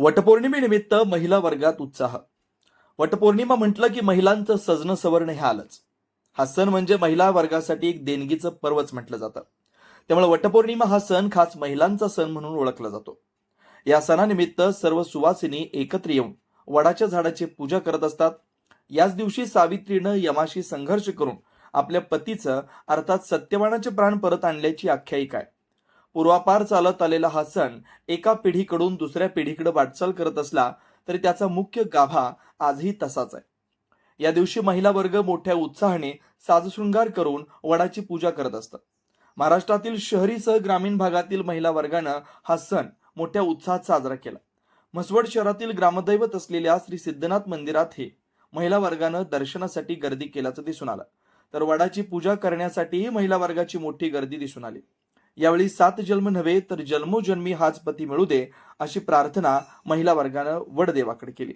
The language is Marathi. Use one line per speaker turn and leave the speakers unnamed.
वटपौर्णिमेनिमित्त महिला वर्गात उत्साह. वटपौर्णिमा म्हटलं की महिलांचं सजणं सवर्ण हे आलंच. हा सण म्हणजे महिला वर्गासाठी एक देणगीचं पर्वच म्हटलं जातं. त्यामुळे वटपौर्णिमा हा सण खास महिलांचा सण म्हणून ओळखला जातो. या सणानिमित्त सर्व सुवासिनी एकत्र येऊन वडाच्या झाडाची पूजा करत असतात. याच दिवशी सावित्रीनं यमाशी संघर्ष करून आपल्या पतीचं अर्थात सत्यवानाचे प्राण परत आणल्याची आख्यायिका आहे. पूर्वापार चालत आलेला हा सण एका पिढीकडून दुसऱ्या पिढीकडे वाटचाल करत असला तरी त्याचा मुख्य गाभा आजही तसाच आहे. या दिवशी महिला वर्ग मोठ्या उत्साहाने साजशृंगार करून वडाची पूजा करत असतात. महाराष्ट्रातील शहरीसह ग्रामीण भागातील महिला वर्गानं हा सण मोठ्या उत्साहात साजरा केला. म्हसवड शहरातील ग्रामदैवत असलेल्या श्री सिद्धनाथ मंदिरात हे महिला वर्गानं दर्शनासाठी गर्दी केल्याचं दिसून आलं. तर वडाची पूजा करण्यासाठीही महिला वर्गाची मोठी गर्दी दिसून आली. यावेळी सात जन्म नव्हे तर जन्मोजन्मी हाच पती मिळू दे अशी प्रार्थना महिला वर्गानं वडदेवाकडे केली.